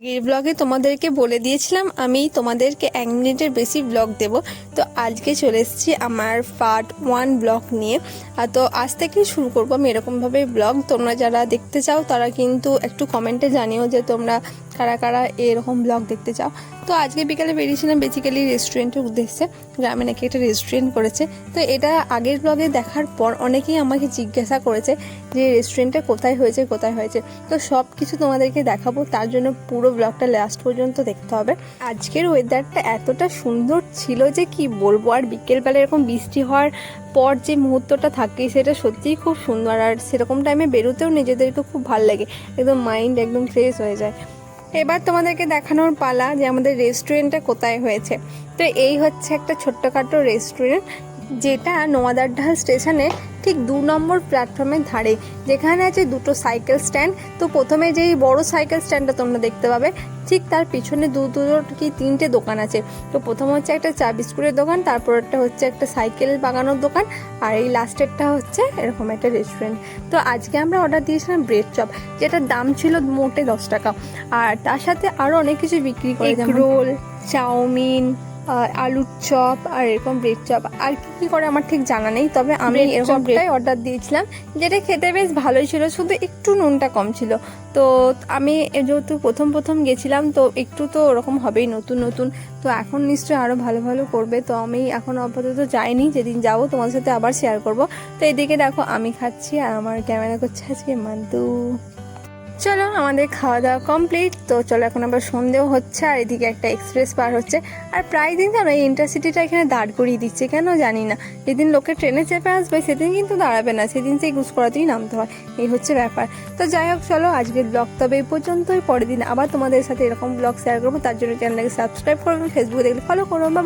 এই ব্লগে তোমাদেরকে বলে দিয়েছিলাম, আমি তোমাদেরকে এক মিনিটের বেশি ব্লগ দেব। তো আজকে চলে এসেছি আমার পার্ট ওয়ান ব্লগ নিয়ে। আর তো আজ থেকে শুরু করব আমি এরকমভাবে ব্লগ তোমরা যারা দেখতে চাও, তারা কিন্তু একটু কমেন্টে জানিও যে তোমরা কারা কারা এরকম ব্লগ দেখতে চাও। তো আজকে বিকালে বেরিয়েছিলাম বেসিক্যালি রেস্টুরেন্টের উদ্দেশ্যে। গ্রামে নাকি একটা রেস্টুরেন্ট করেছে। তো এটা আগের ব্লগে দেখার পর অনেকেই আমাকে জিজ্ঞাসা করেছে যে রেস্টুরেন্টটা কোথায় হয়েছে কোথায় হয়েছে। তো সব কিছু তোমাদেরকে দেখাবো, তার জন্য পুরো ব্লগটা লাস্ট পর্যন্ত দেখতে হবে। আজকের ওয়েদারটা এতটা সুন্দর ছিল যে কি বলব, আর বিকেলবেলা এরকম বৃষ্টি হওয়ার পর যে মুহূর্তটা থাকে সেটা সত্যিই খুব সুন্দর। আর সেরকম টাইমে বেরোতেও নিজেদেরকে খুব ভালো লাগে, একদম মাইন্ড একদম ফ্রেশ হয়ে যায়। এবার তোমাদেরকে দেখানোর পালা যে আমাদের রেস্টুরেন্টটা কোথায় হয়েছে। তো এই হচ্ছে একটা ছোট্টখাটো রেস্টুরেন্ট যেটা নোয়াদারডাহাল স্টেশনে ঠিক দু নম্বর প্ল্যাটফর্মের ধারে। যেখানে আছে দুটো সাইকেল স্ট্যান্ড। তো প্রথমে যেই বড় সাইকেল স্ট্যান্ডটা তোমরা দেখতে পাবে ঠিক তার পিছনে দু দুটো কি তিনটে দোকান আছে। তো প্রথম হচ্ছে একটা চা বিস্কুটের দোকান তারপরটা হচ্ছে একটা সাইকেল বাগানোর দোকান আর এই লাস্টেরটা হচ্ছে এরকম একটা রেস্টুরেন্ট। তো আজকে আমরা অর্ডার দিয়েছিলাম ব্রেড চপ যেটার দাম ছিল মোটে দশ টাকা। আর তার সাথে আরও অনেক কিছু বিক্রি করে রোল চাউমিন আলুর চপ আর এরকম ব্রেড চপ। আর কি কি করে আমার ঠিক জানা নেই তবে আমি chop, এরকমটাই অর্ডার দিয়েছিলাম যেটা খেতে বেশ ভালোই ছিল শুধু একটু নুনটা কম ছিল। তো আমি যেহেতু প্রথম প্রথম গেছিলাম তো একটু তো ওরকম হবেই নতুন নতুন। তো এখন নিশ্চয়ই আরও ভালো ভালো করবে তো আমি এখন আপাতত যাইনি যেদিন যাব তোমার সাথে আবার শেয়ার করব। তো এদিকে দেখো আমি খাচ্ছি আর আমার ক্যামেরা করছে আজকে মান্তু চলো, আমাদের খাওয়া দাওয়া কমপ্লিট তো চলো, এখন আবার সন্ধেও হচ্ছে, আর এদিকে একটা এক্সপ্রেস পার হচ্ছে। আর প্রায় দিন জানো এই ইন্টারসিটিটা এখানে দাঁড় করিয়ে দিচ্ছে, কেন জানি না। যেদিন লোকে ট্রেনে চেপে আসবে, সেদিন কিন্তু দাঁড়াবে না, সেদিন সেই গুস করাতেই নামতে হয়। এই হচ্ছে ব্যাপার। তো যাই হোক, চলো, আজকের ব্লগ তবে এই পর্যন্তই। পরের দিন আবার তোমাদের সাথে এরকম ব্লগ শেয়ার করব, তার জন্য চ্যানেলটাকে সাবস্ক্রাইব করবে ফেসবুকে দেখলে ফলো করো। বা